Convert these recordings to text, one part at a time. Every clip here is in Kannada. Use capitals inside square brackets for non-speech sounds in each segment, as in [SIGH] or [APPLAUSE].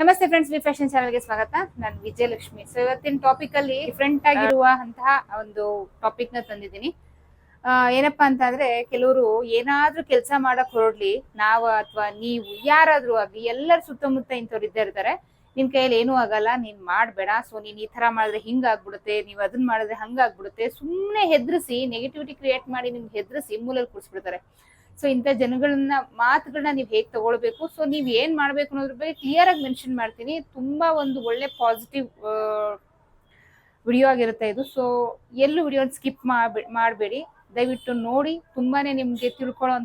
ನಮಸ್ತೆ ಫ್ರೆಂಡ್ಸ್ ವಿ ಫ್ಯಾಷನ್ ಚಾನಲ್ಗೆ ಸ್ವಾಗತ. ನಾನು ವಿಜಯಲಕ್ಷ್ಮಿ. ಸೊ ಇವತ್ತಿನ ಟಾಪಿಕ್ ಅಲ್ಲಿ ಡಿಫ್ರೆಂಟ್ ಆಗಿರುವಂತಹ ಒಂದು ಟಾಪಿಕ್ನ ತಂದಿದ್ದೀನಿ. ಏನಪ್ಪಾ ಅಂತ ಅಂದ್ರೆ ಕೆಲವರು ಏನಾದ್ರೂ ಕೆಲಸ ಮಾಡಕ್ ಹೊರಡ್ಲಿ ನಾವು ಅಥವಾ ನೀವು ಯಾರಾದ್ರೂ ಆಗ್ಲಿ, ಎಲ್ಲರ ಸುತ್ತಮುತ್ತ ಇಂಥವ್ರು ಇದ್ದೇ ಇರ್ತಾರೆ. ನಿನ್ ಕೈಯಲ್ಲಿ ಏನೂ ಆಗಲ್ಲ, ನೀನ್ ಮಾಡ್ಬೇಡ. ಸೊ ನೀನ್ ಈ ತರ ಮಾಡಿದ್ರೆ ಹಿಂಗ ಆಗ್ಬಿಡುತ್ತೆ, ನೀವ್ ಅದನ್ನ ಮಾಡಿದ್ರೆ ಹಂಗಾಗ್ಬಿಡುತ್ತೆ ಸುಮ್ಮನೆ ಹೆದರ್ಸಿ ನೆಗೆಟಿವಿಟಿ ಕ್ರಿಯೇಟ್ ಮಾಡಿ ನಿಮ್ಗೆ ಹೆದ್ರಿಸಿ ಮೂಲಲ್ಲಿ ಕೂರಿಸ್ಬಿಡ್ತಾರೆ. ಸೊ ಇಂಥ ಜನಗಳನ್ನ ಮಾತುಗಳನ್ನ ನೀವು ಹೇಗೆ ತಗೊಳ್ಬೇಕು? ಸೊ ನೀವ್ ಏನ್ ಮಾಡ್ಬೇಕು ಅನ್ನೋದ್ರ ಬಗ್ಗೆ ಕ್ಲಿಯರ್ ಆಗಿ ಮೆನ್ಷನ್ ಮಾಡ್ತೀನಿ. ತುಂಬಾ ಒಂದು ಒಳ್ಳೆ ಪಾಸಿಟಿವ್ ವಿಡಿಯೋ ಆಗಿರುತ್ತೆ ಇದು. ಸೊ ಎಲ್ಲೂ ವಿಡಿಯೋ ಸ್ಕಿಪ್ ಮಾಡಬೇಡಿ. ದಯವಿಟ್ಟು ನೋಡಿ. ತುಂಬಾನೇ ನಿಮ್ಗೆ ತಿಳ್ಕೊಳ್ಳೋ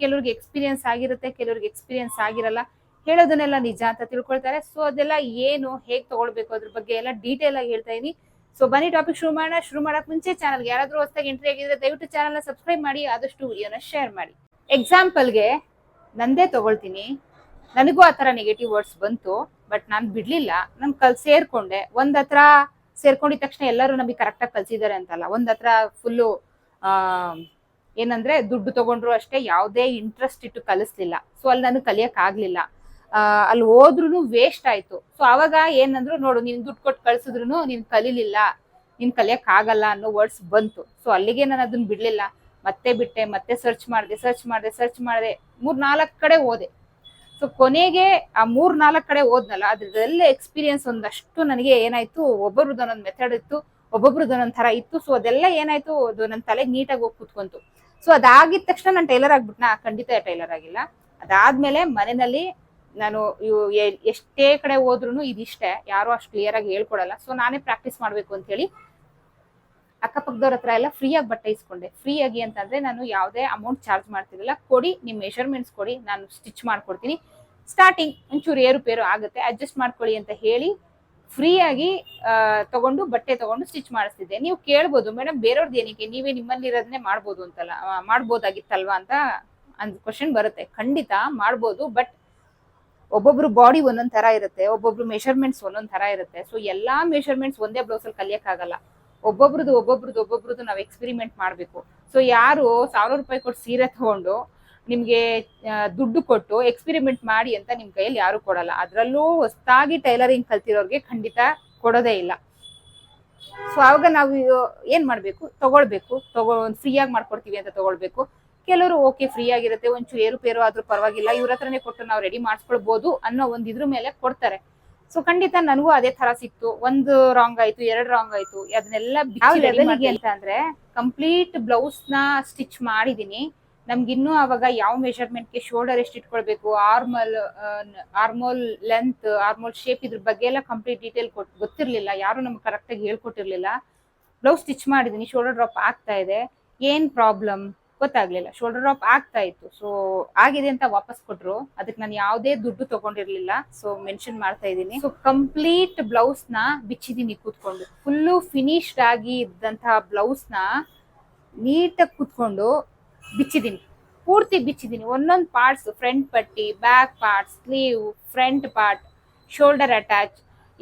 ಕೆಲವ್ರಿಗೆ ಎಕ್ಸ್ಪೀರಿಯನ್ಸ್ ಆಗಿರುತ್ತೆ, ಕೆಲವ್ರಿಗೆ ಎಕ್ಸ್ಪೀರಿಯನ್ಸ್ ಆಗಿರಲ್ಲ. ಹೇಳೋದನ್ನೆಲ್ಲ ನಿಜ ಅಂತ ತಿಳ್ಕೊಳ್ತಾರೆ. ಸೊ ಅದೆಲ್ಲ ಏನು, ಹೇಗೆ ತಗೊಳ್ಬೇಕು ಅದ್ರ ಬಗ್ಗೆ ಎಲ್ಲ ಡೀಟೇಲ್ ಆಗಿ ಹೇಳ್ತಾ ಇದೀನಿ. ಸೊ ಬನ್ನಿ ಟಾಪಿಕ್ ಶುರು ಮಾಡೋಣ. ಶುರು ಮಾಡಕ್ ಮುಂಚೆ ಚಾನಲ್ಗೆ ಯಾರಾದರೂ ಹೊಸದಾಗಿ ಎಂಟ್ರಿ ಆಗಿದ್ರೆ ದಯವಿಟ್ಟು ಚಾನಲ್ನ ಸಬ್ಸ್ಕ್ರೈಬ್ ಮಾಡಿ. ಆದಷ್ಟು ವಿಡಿಯೋನ ಶೇರ್ ಮಾಡಿ. ಎಕ್ಸಾಂಪಲ್ಗೆ ನಂದೇ ತಗೊಳ್ತೀನಿ. ನನಗೂ ಆ ಥರ ನೆಗೆಟಿವ್ ವರ್ಡ್ಸ್ ಬಂತು ಬಟ್ ನಾನು ಬಿಡಲಿಲ್ಲ. ನಾನು ಕಲ್, ಸೇರ್ಕೊಂಡೆ. ಒಂದ್ ಹತ್ರ ಸೇರ್ಕೊಂಡಿದ ತಕ್ಷಣ ಎಲ್ಲರೂ ನಮಗೆ ಕರೆಕ್ಟಾಗಿ ಕಲ್ಸಿದ್ದಾರೆ ಅಂತಲ್ಲ, ಒಂದ್ ಹತ್ರ ಫುಲ್ಲು ಏನಂದ್ರೆ ದುಡ್ಡು ತಗೊಂಡ್ರು ಅಷ್ಟೇ ಯಾವುದೇ ಇಂಟ್ರೆಸ್ಟ್ ಇಟ್ಟು ಕಲಿಸ್ಲಿಲ್ಲ. ಸೊ ಅಲ್ಲಿ ನಾನು ಕಲಿಯೋಕ್ಕಾಗಲಿಲ್ಲ ಅಲ್ಲಿ ಹೋದ್ರು ವೇಸ್ಟ್ ಆಯ್ತು. ಸೊ ಅವಾಗ ಏನಂದ್ರು ನೋಡು, ನೀನು ದುಡ್ಡು ಕೊಟ್ಟು ಕಳ್ಸಿದ್ರು ನೀನ್ ಕಲೀಲಿಲ್ಲ. ನೀನ್ ಕಲಿಯಕ್ ಆಗಲ್ಲ ಅನ್ನೋ ವರ್ಡ್ಸ್ ಬಂತು. ಸೊ ಅಲ್ಲಿಗೆ ನಾನು ಅದನ್ನ ಬಿಡ್ಲಿಲ್ಲ. ಮತ್ತೆ ಬಿಟ್ಟೆ, ಮತ್ತೆ ಸರ್ಚ್ ಮಾಡಿದೆ ಸರ್ಚ್ ಮಾಡಿದೆ ಸರ್ಚ್ ಮಾಡಿದೆ. ಮೂರ್ ನಾಲ್ಕು ಕಡೆ ಓದೆ ಸೊ ಕೊನೆಗೆ ಆ ಮೂರ್ ನಾಲ್ಕು ಕಡೆ ಓದ್ನಲ್ಲ ಅದ್ರದೆಲ್ಲ ಎಕ್ಸ್ಪೀರಿಯನ್ಸ್ ಒಂದಷ್ಟು ನನಗೆ ಏನಾಯ್ತು, ಒಬ್ಬೊಬ್ರದ್ದು ಒಂದೊಂದು ಮೆಥಡ್ ಇತ್ತು, ಒಬ್ಬೊಬ್ರದ್ದು ಒಂದೊಂದ್ ತರ ಇತ್ತು. ಸೊ ಅದೆಲ್ಲ ಏನಾಯ್ತು, ಅದು ನನ್ನ ತಲೆಗೆ ನೀಟಾಗಿ ಹೋಗಿ ಕುತ್ಕೊಂತು. ಸೊ ಅದಾಗಿದ ತಕ್ಷಣ ನಾನು ಟೈಲರ್ ಆಗ್ಬಿಟ್ನಾ? ಖಂಡಿತ ಟೈಲರ್ ಆಗಿಲ್ಲ. ಅದಾದ್ಮೇಲೆ ಮನೆಯಲ್ಲಿ ನಾನು ಇವು ಎಷ್ಟೇ ಕಡೆ ಹೋದ್ರು ಇದಿಷ್ಟೇ. ಯಾರು ಅಷ್ಟು ಕ್ಲಿಯರ್ ಆಗಿ ಹೇಳ್ಕೊಡಲ್ಲ. ಸೊ ನಾನೇ ಪ್ರಾಕ್ಟೀಸ್ ಮಾಡ್ಬೇಕು ಅಂತ ಹೇಳಿ ಅಕ್ಕಪಕ್ಕದವ್ರ ಹತ್ರ ಎಲ್ಲ ಫ್ರೀಯಾಗಿ ಬಟ್ಟೆ ಇಸ್ಕೊಂಡೆ. ಫ್ರೀ ಆಗಿ ಅಂತಂದ್ರೆ ನಾನು ಯಾವುದೇ ಅಮೌಂಟ್ ಚಾರ್ಜ್ ಮಾಡ್ತಿರಲಿಲ್ಲ ಕೊಡಿ ನಿಮ್ಮ ಮೆಷರ್ಮೆಂಟ್ಸ್ ಕೊಡಿ ನಾನು ಸ್ಟಿಚ್ ಮಾಡ್ಕೊಡ್ತೀನಿ. ಸ್ಟಾರ್ಟಿಂಗ್ ಒಂಚೂರು ಏರುಪೇರು ಆಗುತ್ತೆ ಅಡ್ಜಸ್ಟ್ ಮಾಡ್ಕೊಳ್ಳಿ ಅಂತ ಹೇಳಿ ಫ್ರೀ ಆಗಿ ಆ, ತಗೊಂಡು ಬಟ್ಟೆ ತಗೊಂಡು ಸ್ಟಿಚ್ ಮಾಡಿಸ್ತಿದ್ದೆ. ನೀವು ಕೇಳ್ಬೋದು ಮೇಡಮ್ ಬೇರೆಯವ್ರದ್ದು ಏನಕ್ಕೆ? ನೀವೇ ನಿಮ್ಮಲ್ಲಿ ಇರೋದನ್ನೇ ಮಾಡ್ಬೋದು ಅಂತಲ್ಲ ಮಾಡ್ಬೋದಾಗಿತ್ತಲ್ವಾ ಅಂತ ಅಂದ್ ಕ್ವಶನ್ ಬರುತ್ತೆ. ಖಂಡಿತ ಮಾಡ್ಬೋದು ಬಟ್ ಒಬ್ಬೊಬ್ರು ಬಾಡಿ ಒಂದೊಂದ್ ತರ ಇರುತ್ತೆ ಒಬ್ಬೊಬ್ರು ಮೆಷರ್ಮೆಂಟ್ಸ್ ಒಂದೊಂದ್ ತರ ಇರುತ್ತೆ. ಸೊ ಎಲ್ಲಾ ಮೆಷರ್ಮೆಂಟ್ಸ್ ಒಂದೇ ಬ್ಲೌಸಲ್ಲಿ ಕಲಿಯಕ್ಕಾಗಲ್ಲ. ಒಬ್ಬೊಬ್ರದ್ದು ಒಬ್ಬೊಬ್ರದ್ದು ಒಬ್ಬೊಬ್ರದ್ದು ನಾವು ಎಕ್ಸ್ಪೆರಿಮೆಂಟ್ ಮಾಡಬೇಕು. ಸೊ ಯಾರು ಸಾವಿರ ರೂಪಾಯಿ ಕೊಟ್ಟು ಸೀರೆ ತಗೊಂಡು ನಿಮಗೆ ದುಡ್ಡು ಕೊಟ್ಟು ಎಕ್ಸ್ಪೆರಿಮೆಂಟ್ ಮಾಡಿ ಅಂತ ನಿಮ್ಮ ಕೈಯಲ್ಲಿ ಯಾರು ಕೊಡಲ್ಲ. ಅದ್ರಲ್ಲೂ ಹೊಸ್ತಾಗಿ ಟೈಲರಿಂಗ್ ಕಲ್ತಿರೋರಿಗೆ ಖಂಡಿತ ಕೊಡೋದೇ ಇಲ್ಲ. ಸೊ ಆವಾಗ ನಾವು ಏನು ಮಾಡಬೇಕು? ತಗೊಳ್ಬೇಕು. ತಗೋ ಆಗಿ ಮಾಡ್ಕೊಡ್ತೀವಿ ಅಂತ ತಗೊಳ್ಬೇಕು. ಕೆಲವರು ಓಕೆ ಫ್ರೀ ಆಗಿರುತ್ತೆ ಒಂಚೂರು ಏರುಪೇರು ಆದ್ರೂ ಪರವಾಗಿಲ್ಲ. ಇವ್ರ ಹತ್ರನೇ ಕೊಟ್ಟು ನಾವು ರೆಡಿ ಮಾಡಿಸ್ಕೊಳ್ಬೋದು ಅನ್ನೋ ಒಂದು ಇದ್ರ ಮೇಲೆ ಕೊಡ್ತಾರೆ. ಸೊ ಖಂಡಿತ ನನಗೂ ಅದೇ ತರ ಸಿಕ್ತು. ಒಂದು ರಾಂಗ್ ಆಯ್ತು ಎರಡು ರಾಂಗ್ ಆಯ್ತು ಅದನ್ನೆಲ್ಲ ಲೆವೆಲ್ಗೆ ಅಂತ ಅಂದ್ರೆ ಕಂಪ್ಲೀಟ್ ಬ್ಲೌಸ್ನ ಸ್ಟಿಚ್ ಮಾಡಿದೀನಿ. ನಮ್ಗಿನ್ನೂ ಅವಾಗ ಯಾವ ಮೆಷರ್ಮೆಂಟ್ಗೆ ಶೋಲ್ಡರ್ ಎಷ್ಟು ಇಟ್ಕೊಳ್ಬೇಕು armhole armhole length armhole shape ಇದ್ರ ಬಗ್ಗೆ ಎಲ್ಲ ಕಂಪ್ಲೀಟ್ ಡೀಟೇಲ್ ಕೊಟ್ ಗೊತ್ತಿರ್ಲಿಲ್ಲ. ಯಾರು ನಮ್ಗೆ ಕರೆಕ್ಟಾಗಿ ಹೇಳ್ಕೊಟ್ಟಿರ್ಲಿಲ್ಲ. ಬ್ಲೌಸ್ ಸ್ಟಿಚ್ ಮಾಡಿದೀನಿ ಶೋಲ್ಡರ್ ಡ್ರಾಪ್ ಆಗ್ತಾ ಇದೆ. ಏನ್ ಪ್ರಾಬ್ಲಮ್ ಗೊತ್ತಾಗ್ಲಿಲ್ಲ. ಶೋಲ್ಡರ್ ಡ್ರಾಪ್ ಆಗ್ತಾ ಇತ್ತು. ಸೊ ಆಗಿದೆ ಅಂತ ವಾಪಸ್ ಕೊಟ್ರು. ಅದಕ್ಕೆ ನಾನು ಯಾವುದೇ ದುಡ್ಡು ತಗೊಂಡಿರ್ಲಿಲ್ಲ. ಸೊ ಮೆನ್ಷನ್ ಮಾಡ್ತಾ ಇದ್ದೀನಿ. ಸೊ ಕಂಪ್ಲೀಟ್ ಬ್ಲೌಸ್ನ ಬಿಚ್ಚಿದೀನಿ ಕೂತ್ಕೊಂಡು. ಫುಲ್ಲು ಫಿನಿಶ್ಡ್ ಆಗಿ ಇದ್ದಂತಹ ಬ್ಲೌಸ್ನ ನೀಟಾಗಿ ಕೂತ್ಕೊಂಡು ಬಿಚ್ಚಿದೀನಿ ಪೂರ್ತಿ ಬಿಚ್ಚಿದೀನಿ ಒಂದೊಂದು ಪಾರ್ಟ್ಸ್ ಫ್ರಂಟ್ ಪಟ್ಟಿ back part sleeve front part shoulder attach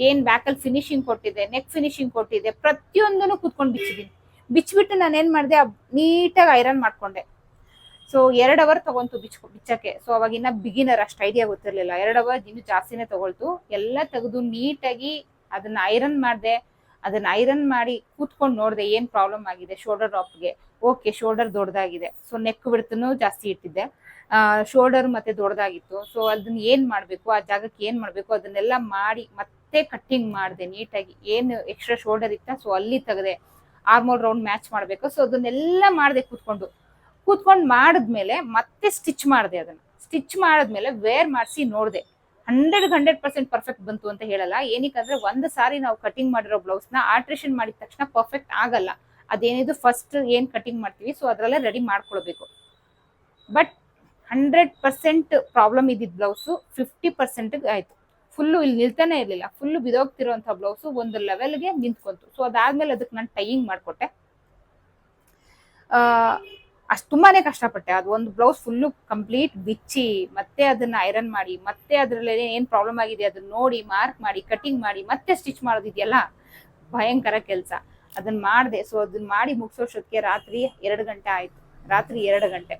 ಏನ್ ಬ್ಯಾಕಲ್ಲಿ ಫಿನಿಶಿಂಗ್ ಕೊಟ್ಟಿದೆ ನೆಕ್ ಫಿನಿಶಿಂಗ್ ಕೊಟ್ಟಿದೆ, ಪ್ರತಿಯೊಂದನ್ನು ಕೂತ್ಕೊಂಡು ಬಿಚ್ಚಿದೀನಿ ಬಿಚ್ಚಿಬಿಟ್ಟು ನಾನು ಏನು ಮಾಡಿದೆ ನೀಟಾಗಿ ಐರನ್ ಮಾಡ್ಕೊಂಡೆ. ಸೊ ಎರಡು ಅವರ್ ತಗೊಂತು ಬಿಚ್ ಬಿಚ್ಚಕ್ಕೆ. ಸೊ ಅವಾಗ ಇನ್ನ ಬಿಗಿನರ್ ಅಷ್ಟು ಐಡಿಯಾ ಗೊತ್ತಿರಲಿಲ್ಲ. ಎರಡು ಅವರ್ ಇನ್ನು ಜಾಸ್ತಿನೇ ತಗೊಳ್ತು. ಎಲ್ಲ ತೆಗೆದು ನೀಟಾಗಿ ಅದನ್ನ ಐರನ್ ಮಾಡಿದೆ. ಅದನ್ನ ಐರನ್ ಮಾಡಿ ಕೂತ್ಕೊಂಡು ನೋಡಿದೆ ಏನು ಪ್ರಾಬ್ಲಮ್ ಆಗಿದೆ ಶೋಲ್ಡರ್ ಡ್ರಾಪ್ಗೆ ಓಕೆ ಶೋಲ್ಡರ್ ದೊಡ್ಡದಾಗಿದೆ ಸೊ ನೆಕ್ ಬಿಡ್ತನೂ ಜಾಸ್ತಿ ಇಟ್ಟಿದ್ದೆ. ಶೋಲ್ಡರ್ ಮತ್ತೆ ದೊಡ್ಡದಾಗಿತ್ತು ಸೊ ಅದನ್ನ ಏನ್ ಮಾಡಬೇಕು, ಆ ಜಾಗಕ್ಕೆ ಏನ್ ಮಾಡ್ಬೇಕು ಅದನ್ನೆಲ್ಲ ಮಾಡಿ ಮತ್ತೆ ಕಟ್ಟಿಂಗ್ ಮಾಡಿದೆ ನೀಟಾಗಿ. ಏನು ಎಕ್ಸ್ಟ್ರಾ ಶೋಲ್ಡರ್ ಇತ್ತ ಸೊ ಅಲ್ಲಿ ತೆಗೆದೆ. ಆರ್ಮೋಲ್ ರೌಂಡ್ ಮ್ಯಾಚ್ ಮಾಡಬೇಕು. ಸೊ ಅದನ್ನೆಲ್ಲ ಮಾಡಿದೆ ಕೂತ್ಕೊಂಡು. ಕೂತ್ಕೊಂಡು ಮಾಡಿದ್ಮೇಲೆ ಮತ್ತೆ ಸ್ಟಿಚ್ ಮಾಡಿದೆ ಅದನ್ನ. ಸ್ಟಿಚ್ ಮಾಡಿದ್ಮೇಲೆ ವೇರ್ ಮಾಡಿಸಿ ನೋಡಿದೆ. ಹಂಡ್ರೆಡ್ ಹಂಡ್ರೆಡ್ ಪರ್ಸೆಂಟ್ ಪರ್ಫೆಕ್ಟ್ ಬಂತು ಅಂತ ಹೇಳಲ್ಲ. ಏನಕ್ಕಂದ್ರೆ ಒಂದು ಸಾರಿ ನಾವು ಕಟಿಂಗ್ ಮಾಡಿರೋ ಬ್ಲೌಸ್ನ ಆಲ್ಟ್ರೇಷನ್ ಮಾಡಿದ ತಕ್ಷಣ ಪರ್ಫೆಕ್ಟ್ ಆಗಲ್ಲ. ಅದೇನಿದು ಫಸ್ಟ್ ಏನು ಕಟಿಂಗ್ ಮಾಡ್ತೀವಿ ಸೊ ಅದರಲ್ಲೇ ರೆಡಿ ಮಾಡ್ಕೊಳ್ಬೇಕು. ಬಟ್ ಹಂಡ್ರೆಡ್ ಪರ್ಸೆಂಟ್ ಪ್ರಾಬ್ಲಮ್ ಇದ್ದಿದ್ದು ಬ್ಲೌಸು ಫಿಫ್ಟಿ ಪರ್ಸೆಂಟ್ಗೆ ಆಯ್ತು. ಫುಲ್ಲು ಇಲ್ಲಿ ನಿಲ್ತಾನೆ ಇರಲಿಲ್ಲ. ಫುಲ್ಲು ಬಿದೋಗ್ತಿರೋಂಥ ಬ್ಲೌಸು ಒಂದು ಲೆವೆಲ್ಗೆ ನಿಂತ್ಕೊಂತು. ಸೊ ಅದಾದ್ಮೇಲೆ ಅದಕ್ಕೆ ನಾನು ಟೈಯಿಂಗ್ ಮಾಡಿಕೊಟ್ಟೆ. ಅಷ್ಟು ತುಂಬಾನೇ ಕಷ್ಟಪಟ್ಟೆ. ಅದು ಒಂದು ಬ್ಲೌಸ್ ಫುಲ್ಲು ಕಂಪ್ಲೀಟ್ ಬಿಚ್ಚಿ, ಮತ್ತೆ ಅದನ್ನ ಐರನ್ ಮಾಡಿ, ಮತ್ತೆ ಅದರಲ್ಲಿ ಏನು ಪ್ರಾಬ್ಲಮ್ ಆಗಿದೆ ಅದನ್ನ ನೋಡಿ ಮಾರ್ಕ್ ಮಾಡಿ ಕಟಿಂಗ್ ಮಾಡಿ, ಮತ್ತೆ ಸ್ಟಿಚ್ ಮಾಡೋದಿದೆಯಲ್ಲ ಭಯಂಕರ ಕೆಲಸ. ಅದನ್ನ ಮಾಡಿದೆ. ಸೊ ಅದನ್ನ ಮಾಡಿ ಮುಗಿಸೋಷ್ಟೊತ್ತಿಗೆ ರಾತ್ರಿ ಎರಡು ಗಂಟೆ ಆಯ್ತು. ರಾತ್ರಿ ಎರಡು ಗಂಟೆ.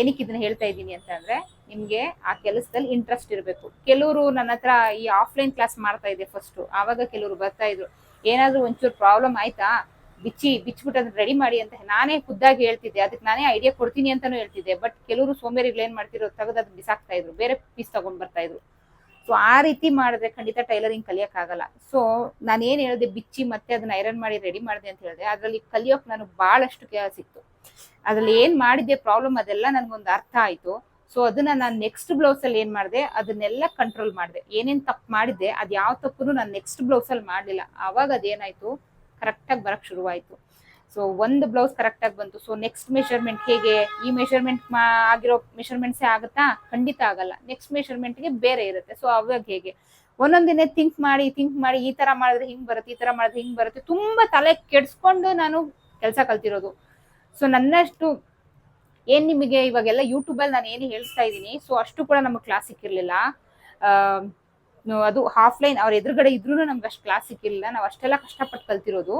ಏನಕ್ಕೆ ಇದನ್ನ ಹೇಳ್ತಾ ಇದ್ದೀನಿ ಅಂತ ಅಂದ್ರೆ ನಿಮ್ಗೆ ಆ ಕೆಲಸದಲ್ಲಿ ಇಂಟ್ರೆಸ್ಟ್ ಇರಬೇಕು. ಕೆಲವರು ನನ್ನ ಹತ್ರ ಈ ಆಫ್ಲೈನ್ ಕ್ಲಾಸ್ ಮಾಡ್ತಾ ಇದ್ದೆ ಫಸ್ಟ್ ಆವಾಗ ಕೆಲವರು ಬರ್ತಾ ಇದ್ರು. ಏನಾದ್ರೂ ಒಂಚೂರು ಪ್ರಾಬ್ಲಮ್ ಆಯ್ತಾ? ಬಿಚ್ಚಿ ಬಿಚ್ಚಿಬಿಟ್ಟು ಅದನ್ನ ರೆಡಿ ಮಾಡಿ ಅಂತ ನಾನೇ ಖುದ್ದಾಗಿ ಹೇಳ್ತಿದ್ದೆ. ಅದಕ್ಕೆ ನಾನೇ ಐಡಿಯಾ ಕೊಡ್ತೀನಿ ಅಂತಾನು ಹೇಳ್ತಿದ್ದೆ. ಬಟ್ ಕೆಲವರು ಸೋಮೇರಿಗಳು ಏನು ಮಾಡ್ತಿರೋ ತೆಗೆದು ಅದು ಬಿಸಾಕ್ತಾ ಇದ್ರು. ಬೇರೆ ಪೀಸ್ ತಗೊಂಡ್ ಬರ್ತಾ ಇದ್ರು. ಸೊ ಆ ರೀತಿ ಮಾಡಿದ್ರೆ ಖಂಡಿತ ಟೈಲರಿಂಗ್ ಕಲಿಯೋಕ್ಕಾಗಲ್ಲ ಸೊ ನಾನು ಏನು ಹೇಳಿದೆ? ಬಿಚ್ಚಿ ಮತ್ತೆ ಅದನ್ನ ಐರನ್ ಮಾಡಿ ರೆಡಿ ಮಾಡಿದೆ ಅಂತ ಹೇಳಿದೆ. ಅದರಲ್ಲಿ ಕಲಿಯೋಕೆ ನನಗೆ ಬಹಳಷ್ಟು ಕೆ- ಸಿಕ್ತು ಅದ್ರಲ್ಲಿ ಏನ್ ಮಾಡಿದ್ದೆ ಪ್ರಾಬ್ಲಮ್ ಅದೆಲ್ಲ ನನ್ಗೊಂದು ಅರ್ಥ ಆಯ್ತು. ಸೊ ಅದನ್ನ ನಾನು ನೆಕ್ಸ್ಟ್ ಬ್ಲೌಸ್ ಅಲ್ಲಿ ಏನ್ ಮಾಡಿದೆ? ಅದನ್ನೆಲ್ಲ ಕಂಟ್ರೋಲ್ ಮಾಡಿದೆ. ಏನೇನ್ ತಪ್ಪು ಮಾಡಿದ್ದೆ, ಅದ್ ಯಾವ ತಪ್ಪು ನಾನು ನೆಕ್ಸ್ಟ್ ಬ್ಲೌಸ್ ಅಲ್ಲಿ ಮಾಡಲಿಲ್ಲ. ಅವಾಗ ಅದೇನಾಯ್ತು? ಕರೆಕ್ಟಾಗಿ ಬರಕ್ ಶುರುವಾಯ್ತು. ಸೊ ಒಂದು ಬ್ಲೌಸ್ ಕರೆಕ್ಟಾಗಿ ಬಂತು. ಸೊ ನೆಕ್ಸ್ಟ್ ಮೆಷರ್ಮೆಂಟ್ ಹೇಗೆ? ಈ ಮೆಷರ್ಮೆಂಟ್ ಆಗಿರೋ ಮೆಷರ್ಮೆಂಟ್ಸೇ ಆಗುತ್ತಾ? ಖಂಡಿತ ಆಗಲ್ಲ. ನೆಕ್ಸ್ಟ್ ಮೆಷರ್ಮೆಂಟ್ಗೆ ಬೇರೆ ಇರುತ್ತೆ. ಸೊ ಅವಾಗ ಹೇಗೆ? ಒಂದೊಂದಿನ ಥಿಂಕ್ ಮಾಡಿ ಥಿಂಕ್ ಮಾಡಿ, ಈ ತರ ಮಾಡಿದ್ರೆ ಹಿಂಗ್ ಬರುತ್ತೆ, ಈ ತರ ಮಾಡಿದ್ರೆ ಹಿಂಗ್ ಬರುತ್ತೆ. ತುಂಬಾ ತಲೆ ಕೆಡ್ಸ್ಕೊಂಡು ನಾನು ಕೆಲಸ ಕಲ್ತಿರೋದು. ಸೊ ನನ್ನಷ್ಟು ಏನ್ ನಿಮಗೆ ಇವಾಗೆಲ್ಲ ಯೂಟ್ಯೂಬ್ ಅಲ್ಲಿ ನಾನು ಏನು ಹೇಳ್ತಾ ಇದ್ದೀನಿ ಸೊ ಅಷ್ಟು ಕೂಡ ನಮಗೆ ಕ್ಲಾಸ್ ಸಿಕ್ಕಿರ್ಲಿಲ್ಲ. ಅದು ಆಫ್ಲೈನ್ ಅವ್ರ ಎದುರುಗಡೆ ಇದ್ರೂ ನಮ್ಗೆ ಅಷ್ಟು ಕ್ಲಾಸ್ ಸಿಕ್ಕಿರ್ಲಿಲ್ಲ. ನಾವು ಅಷ್ಟೆಲ್ಲ ಕಷ್ಟಪಟ್ಟು ಕಲ್ತಿರೋದು.